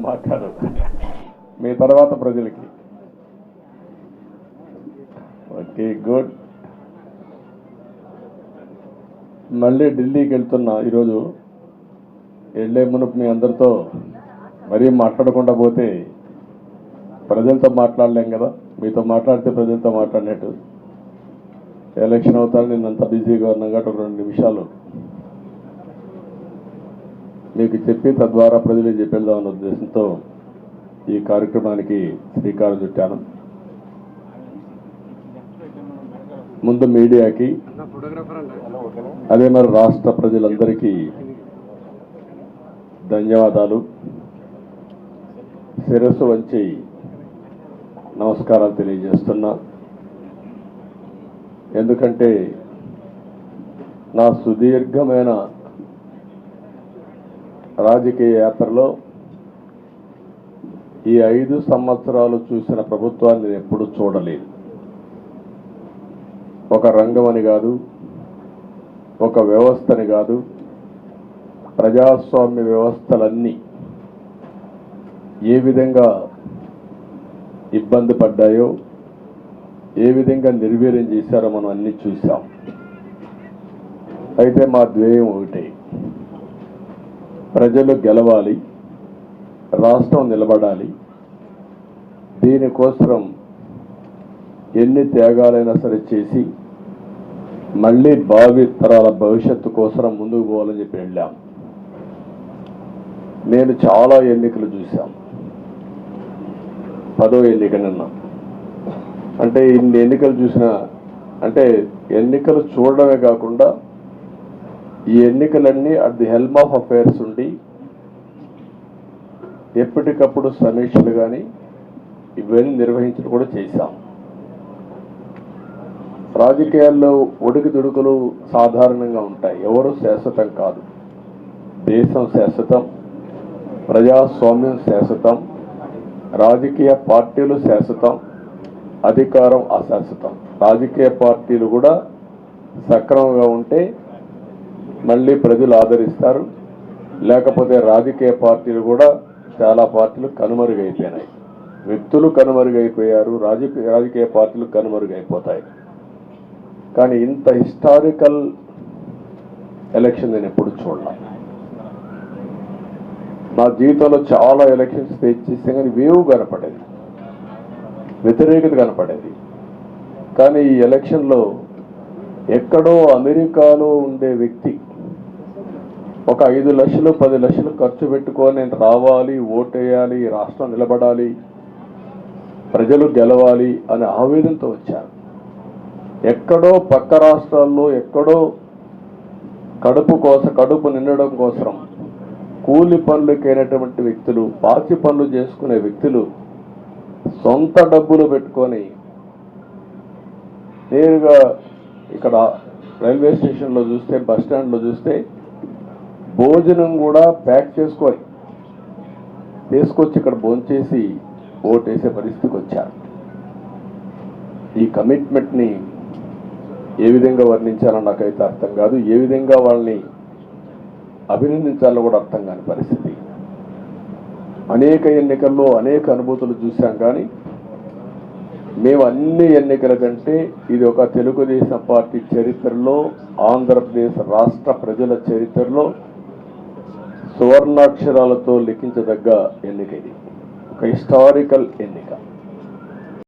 మాట్లాడు. మీ తర్వాత ప్రజలకి. Okay good. మళ్ళీ ఢిల్లీకి వెళ్తున్నా ఈరోజు. వెళ్ళే మునుపు మీ అందరితో మరీ మాట్లాడకుండా పోతే ప్రజలతో మాట్లాడలేం కదా. మీతో మాట్లాడితే ప్రజలతో మాట్లాడినట్టు. ఎలక్షన్ అవుతారు నేను అంత బిజీగా ఉన్నా కాబట్టి ఒక రెండు నిమిషాలు. మీకు చెప్పి తద్వారా ప్రజలు చెప్పేద్దామన్న ఉద్దేశంతో ఈ కార్యక్రమానికి శ్రీకారం చుట్టాను. ముందు మీడియాకి అదే మరి రాష్ట్ర ప్రజలందరికీ ధన్యవాదాలు. శిరస్సు వంచి నమస్కారాలు తెలియజేస్తున్నా. ఎందుకంటే నా సుదీర్ఘమైన రాజకీయ యాత్రలో ఈ ఐదు సంవత్సరాలు చూసిన ప్రభుత్వాన్ని నేను ఎప్పుడు చూడలేదు. ఒక రంగం అని కాదు ఒక వ్యవస్థని కాదు ప్రజాస్వామ్య వ్యవస్థలన్నీ ఏ విధంగా ఇబ్బంది పడ్డాయో ఏ విధంగా నిర్వీర్యం చేశారో మనం అన్నీ చూసాం అయితే మా ధ్యేయం ఒకటే ప్రజలు గెలవాలి రాష్ట్రం నిలబడాలి. దీనికోసం ఎన్ని త్యాగాలైనా సరే చేసి మళ్ళీ భావి తరాల భవిష్యత్తు కోసం ముందుకు పోవాలని చెప్పి వెళ్ళాం. నేను చాలా ఎన్నికలు చూశాం. పదో ఎన్నిక నిన్న. అంటే ఇన్ని ఎన్నికలు చూసిన అంటే ఎన్నికలు చూడడమే కాకుండా ఈ ఎన్నికలన్నీ at the helm of affairs ఉండి ఎప్పటికప్పుడు సమీక్షలు కానీ ఇవన్నీ నిర్వహించడం కూడా చేశాం. రాజకీయాల్లో ఒడికి దుడుకులు సాధారణంగా ఉంటాయి. ఎవరు శాశ్వతం కాదు. దేశం శాశ్వతం ప్రజాస్వామ్యం శాశ్వతం రాజకీయ పార్టీలు శాశ్వతం అధికారం అశాశ్వతం. రాజకీయ పార్టీలు కూడా సక్రమంగా ఉంటే మళ్ళీ ప్రజలు ఆదరిస్తారు. లేకపోతే రాజకీయ పార్టీలు కూడా చాలా పార్టీలు కనుమరుగైపోయినాయి. వ్యక్తులు కనుమరుగైపోయారు రాజకీయ రాజకీయ పార్టీలు కనుమరుగైపోతాయి. కానీ ఇంత హిస్టారికల్ ఎలక్షన్ నేను ఎప్పుడు చూడలే. నా జీవితంలో చాలా ఎలక్షన్స్ ఫేస్ చేస్తే కానీ వేవ్ కనపడేది. వ్యతిరేకత కనపడేది. కానీ ఈ ఎలక్షన్లో ఎక్కడో అమెరికాలో ఉండే వ్యక్తి ఒక ఐదు లక్షలు పది లక్షలు ఖర్చు పెట్టుకొని రావాలి ఓటేయాలి రాష్ట్రం నిలబడాలి ప్రజలు గెలవాలి అనే ఆవేదనతో వచ్చారు ఎక్కడో పక్క రాష్ట్రాల్లో ఎక్కడో కడుపు కోసం కడుపు నిండడం కోసం కూలి పనులకైనటువంటి వ్యక్తులు పాచి పనులు చేసుకునే వ్యక్తులు సొంత డబ్బులు పెట్టుకొని నేరుగా ఇక్కడ రైల్వే స్టేషన్లో చూస్తే బస్ స్టాండ్లో చూస్తే భోజనం కూడా ప్యాక్ చేసుకొని తీసుకొచ్చి ఇక్కడ భోంచేసి ఓటేసే పరిస్థితికి వచ్చారు. ఈ కమిట్మెంట్ని ఏ విధంగా వర్ణించాలో నాకైతే అర్థం కాదు. ఏ విధంగా వాళ్ళని అభినందించాలో కూడా అర్థం కాని పరిస్థితి. అనేక ఎన్నికల్లో అనేక అనుభూతులు చూశాం కానీ మేము అన్ని ఎన్నికల కంటే ఇది ఒక తెలుగుదేశం పార్టీ చరిత్రలో ఆంధ్రప్రదేశ్ రాష్ట్ర ప్రజల చరిత్రలో సువర్ణాక్షరాలతో లిఖించదగ్గ ఎన్నిక ఇది. ఒక హిస్టారికల్ ఎన్నిక.